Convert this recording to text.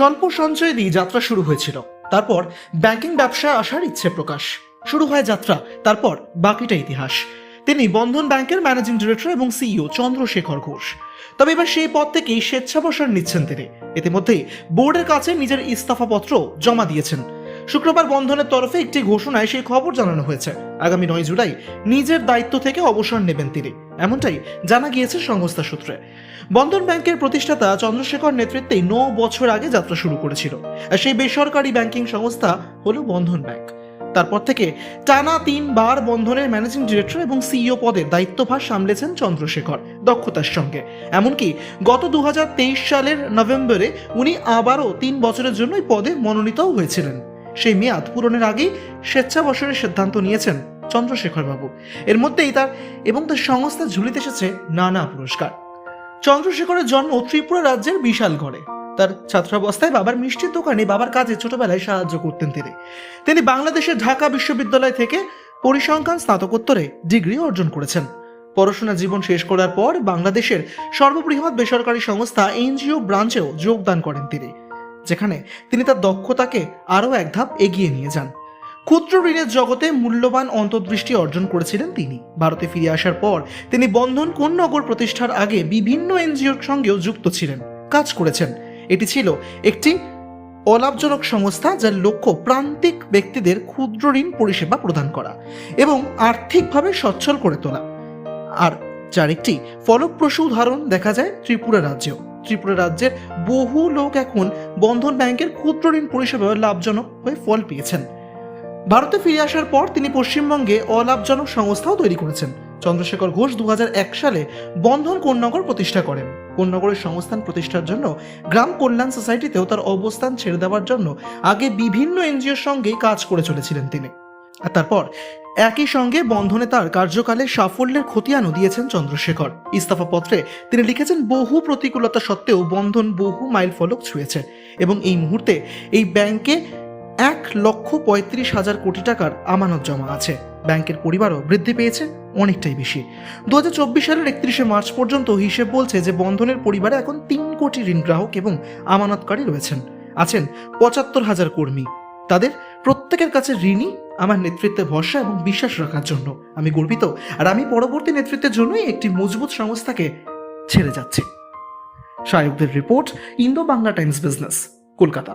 স্বল্প সঞ্চয় দিয়ে যাত্রা শুরু হয়েছিল। তারপর ব্যাংকিং ব্যবসায় আসার ইচ্ছে প্রকাশ। শুরু হয় যাত্রা, তারপর বাকিটা ইতিহাস। তিনি বন্ধন ব্যাংকের ম্যানেজিং ডিরেক্টর এবং সিইও চন্দ্রশেখর ঘোষ। তবে এবার সেই পদ থেকেই স্বেচ্ছাবসর নিচ্ছেন তিনি। ইতিমধ্যেই বোর্ডের কাছে নিজের ইস্তফাপত্র জমা দিয়েছেন। শুক্রবার বন্ধনের তরফে একটি ঘোষণায় সেই খবর জানানো হয়েছে। আগামী নয় জুলাই নিজের দায়িত্ব থেকে অবসর নেবেন তিনি। এমনটাই জানা গিয়েছে সংস্থা সূত্রে। বন্ধন ব্যাংকের প্রতিষ্ঠাতা চন্দ্রশেখর নেতৃত্বে ন বছর আগে যাত্রা শুরু করেছিল। আর সেই বেসরকারি ব্যাংকিং সংস্থা হলো বন্ধন ব্যাংক। তারপর থেকে টানা তিনবার বন্ধনের ম্যানেজিং ডিরেক্টর এবং সিইও পদের দায়িত্বভার সামলেছেন চন্দ্রশেখর দক্ষতার সঙ্গে। এমনকি গত দু হাজার তেইশ সালের নভেম্বরে উনি আবারও তিন বছরের জন্য পদে মনোনীতও হয়েছিলেন। সেই মেয়াদ পূরণের আগেই স্বেচ্ছাবসরের সিদ্ধান্ত নিয়েছেন চন্দ্রশেখর বাবু এর মধ্যেই তার এবং তার সংস্থা ঝুলিতে এসেছে নানা পুরস্কার। চন্দ্রশেখরের জন্ম ত্রিপুরা রাজ্যের বিশালগড়ে। তার ছাত্রাবস্থায় বাবার মিষ্টির দোকানে বাবার কাজে ছোটবেলায় সাহায্য করতেন তিনি। তিনি বাংলাদেশের ঢাকা বিশ্ববিদ্যালয় থেকে পরিসংখ্যান স্নাতকোত্তরে ডিগ্রি অর্জন করেছেন। পড়াশোনা জীবন শেষ করার পর বাংলাদেশের সর্ববৃহৎ বেসরকারি সংস্থা এনজিও ব্রাঞ্চেও যোগদান করেন তিনি। যেখানে তিনি তার দক্ষতাকে আরও এক ধাপ এগিয়ে নিয়ে যান। ক্ষুদ্র ঋণের জগতে মূল্যবান অন্তর্দৃষ্টি অর্জন করেছিলেন তিনি। ভারতে ফিরে আসার পর তিনি বন্ধন কোন নগর প্রতিষ্ঠার আগে বিভিন্ন এনজিওর সঙ্গেও যুক্ত ছিলেন, কাজ করেছেন। এটি ছিল একটি অলাভজনক সংস্থা যার লক্ষ্য প্রান্তিক ব্যক্তিদের ক্ষুদ্র ঋণ পরিষেবা প্রদান করা এবং আর্থিকভাবে সচ্ছল করে তোলা। আর যার একটি ফলপ্রসূ উদাহরণ দেখা যায় ত্রিপুরা রাজ্যেও। ত্রিপুরা রাজ্যের বহু লোক এখন বন্ধন ব্যাংকের ক্ষুদ্র ঋণ পরিষেবায় লাভজনক হয়ে ফল পেয়েছেন। ভারতে ফিরে আসার পর তিনি পশ্চিমবঙ্গে অলাভজনক সংস্থাও তৈরি করেছেন। চন্দ্রশেখর ঘোষ দু হাজার এক সালে বন্ধন কোন্নগর প্রতিষ্ঠা করেন। কোন্নগরের সংস্থান প্রতিষ্ঠার জন্য গ্রাম কল্যাণ সোসাইটিতেও তার অবস্থান ছেড়ে দেওয়ার জন্য আগে বিভিন্ন এনজিওর সঙ্গে কাজ করে চলেছিলেন তিনি। আর তারপর, একই সঙ্গে বন্ধনে তার কার্যকালে সাফল্যের খতিয়ানও দিয়েছেন চন্দ্রশেখর। ইস্তফাপত্রে তিনি লিখেছেন, বহু প্রতিকূলতা সত্ত্বেও বন্ধন বহু মাইল ফলক ছুঁয়েছে এবং এই মুহূর্তে এই ব্যাংকে এক লক্ষ পঁয়ত্রিশ হাজার কোটি টাকার আমানত জমা আছে। ব্যাংকের পরিবারও বৃদ্ধি পেয়েছে অনেকটাই বেশি। দু হাজার চব্বিশ সালের একত্রিশে মার্চ পর্যন্ত হিসেব বলছে যে, বন্ধনের পরিবারে এখন তিন কোটি ঋণ গ্রাহক এবং আমানতকারী রয়েছেন। আছেন পঁচাত্তর হাজার কর্মী। তাদের প্রত্যেকের কাছে ঋণী আমার নেতৃত্বে ভরসা এবং বিশ্বাস রাখার জন্য। আমি গর্বিত। আর আমি পরবর্তী নেতৃত্বের জন্যই একটি মজবুত সংস্থাকে ছেড়ে যাচ্ছি। সায়কদের report, Indo Bangla Times business, Kolkata.